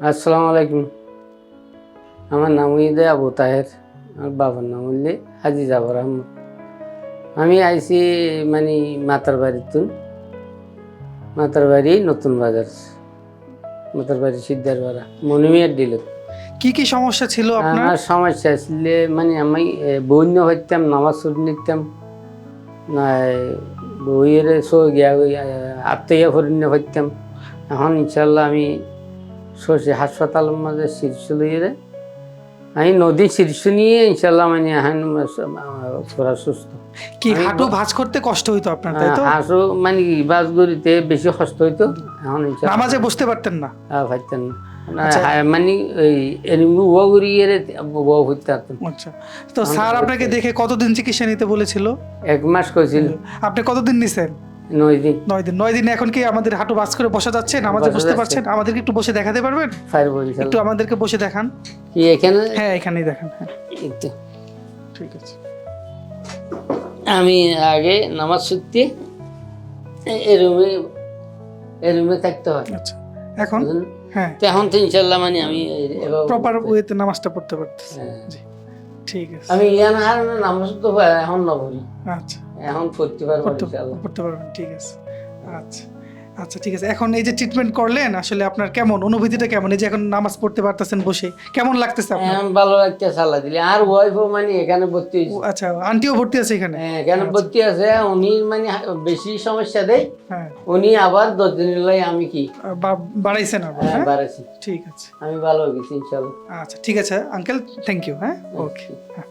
আসসালামু আলাইকুম। আমার নাম হইলে আবু তাহের আমার বাবার নাম হইলে হাজি জাবর আহমদ। আমি আইছি মানে মাতার বাড়িতে মাতার বাড়ি নতুন বাজার মাতার বাড়ি সিদ্ধার পাড়া মনিমিয়ার ডিলত কি কি সমস্যা ছিল আপনার? আমার সমস্যা ছিল মানে আমি বন্য হইতাম নামাজ ছুট নিতাম। না বইয়ের সো গিয়া আত্মীয় ফরিন্য হইতাম। এখন ইনশাল্লাহ আমি সরষে হাসপাতালের মাঝে শীর্ষ লইয়ে আমি নদী শীর্ষ নিয়ে ইনশাল্লাহ মানে এখন পুরা সুস্থ। কি হাঁটু ভাঁজ করতে কষ্ট হইতো আপনার তাই তো? হাঁসও মানে কি বাসগুড়িতে বেশি কষ্ট হইতো। এখন ইনশাল্লাহ নামাজে বসতে পারতেন না? আহ, পারতেন না। আচ্ছা। মানে এই ও ঘুরিয়ে বউ হইতে আচ্ছা। তো স্যার আপনাকে দেখে কতদিন চিকিৎসা নিতে বলেছিল? এক মাস কইছিল। আপনি কতদিন নিছেন? নয় দিন। নয় দিন। নয় দিনে এখন কি আমাদের হাঁটু করে বসা যাচ্ছে? বুঝতে পারছেন? আমাদেরকে একটু বসে দেখাতে পারবেন? পারব একটু আমাদেরকে বসে দেখান। কি এখানে? হ্যাঁ এখানেই দেখান হ্যাঁ। একটু। ঠিক আছে। আমি আগে নামাজ সত্যি এই রুমে এই রুমে থাকতে হয়। আচ্ছা। এখন? হ্যাঁ। তো এখন তো ইনশাল্লাহ মানে আমি প্রপার ওয়েতে নামাজটা পড়তে পারতেছি। হ্যাঁ। ঠিক আছে। আমি ইয়ান নামাজ তো এখন না পড়ি আচ্ছা। এখন পড়তে পারব করতে করতে পারবেন ঠিক আছে। আচ্ছা আচ্ছা ঠিক আছে। এখন এই যে ট্রিটমেন্ট করলেন আসলে আপনার কেমন? অনুভূতিটা কেমন? এই যে এখন নামাজ পড়তে পারতেছেন বসে কেমন লাগতেছে আপনার? ভালো একটা সালা দিলে। আর ওয়াইফও মানে এখানে ভর্তি হয়েছে। আচ্ছা আন্টিও ভর্তি আছে এখানে? হ্যাঁ, এখানে ভর্তি আছে। উনি মানে বেশি সমস্যা দেয় হ্যাঁ। উনি আবার দশ দিনের লাই আমি কি? বাড়াইছেন আবার হ্যাঁ, হ্যাঁ? বাড়াইছি। ঠিক আছে। আমি ভালো হয়ে গেছি ইনশাল্লাহ আচ্ছা ঠিক আছে আঙ্কেল থ্যাংক ইউ হ্যাঁ? ওকে হ্যাঁ।